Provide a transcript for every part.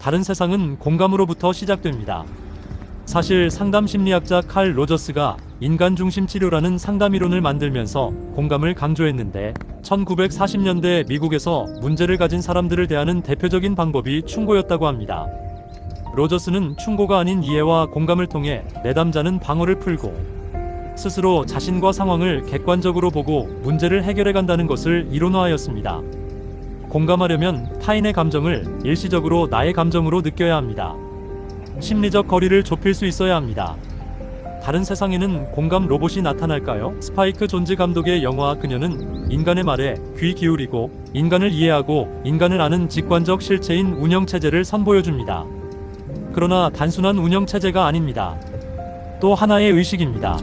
다른 세상은 공감으로부터 시작됩니다. 사실 상담 심리학자 칼 로저스가 인간 중심 치료라는 상담 이론을 만들면서 공감을 강조했는데 1940년대 미국에서 문제를 가진 사람들을 대하는 대표적인 방법이 충고였다고 합니다. 로저스는 충고가 아닌 이해와 공감을 통해 내담자는 방어를 풀고 스스로 자신과 상황을 객관적으로 보고 문제를 해결해 간다는 것을 이론화하였습니다. 공감하려면 타인의 감정을 일시적으로 나의 감정으로 느껴야 합니다. 심리적 거리를 좁힐 수 있어야 합니다. 다른 세상에는 공감 로봇이 나타날까요? 스파이크 존즈 감독의 영화 그녀는 인간의 말에 귀 기울이고 인간을 이해하고 인간을 아는 직관적 실체인 운영 체제를 선보여줍니다. 그러나 단순한 운영 체제가 아닙니다. 또 하나의 의식입니다.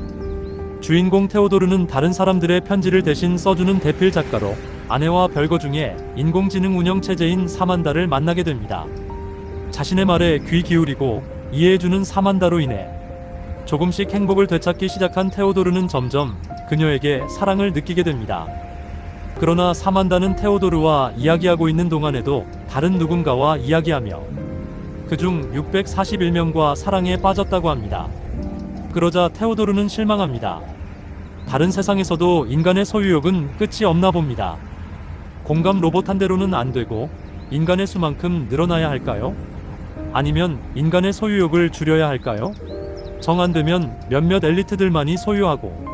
주인공 테오도르는 다른 사람들의 편지를 대신 써주는 대필 작가로 아내와 별거 중에 인공지능 운영 체제인 사만다를 만나게 됩니다. 자신의 말에 귀 기울이고 이해해주는 사만다로 인해 조금씩 행복을 되찾기 시작한 테오도르는 점점 그녀에게 사랑을 느끼게 됩니다. 그러나 사만다는 테오도르와 이야기하고 있는 동안에도 다른 누군가와 이야기하며 그중 641명과 사랑에 빠졌다고 합니다. 그러자 테오도르는 실망합니다. 다른 세상에서도 인간의 소유욕은 끝이 없나 봅니다. 공감 로봇 한 대로는 안 되고 인간의 수만큼 늘어나야 할까요? 아니면 인간의 소유욕을 줄여야 할까요? 정 안 되면 몇몇 엘리트들만이 소유하고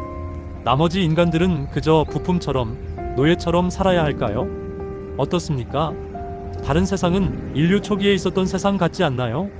나머지 인간들은 그저 부품처럼 노예처럼 살아야 할까요? 어떻습니까? 다른 세상은 인류 초기에 있었던 세상 같지 않나요?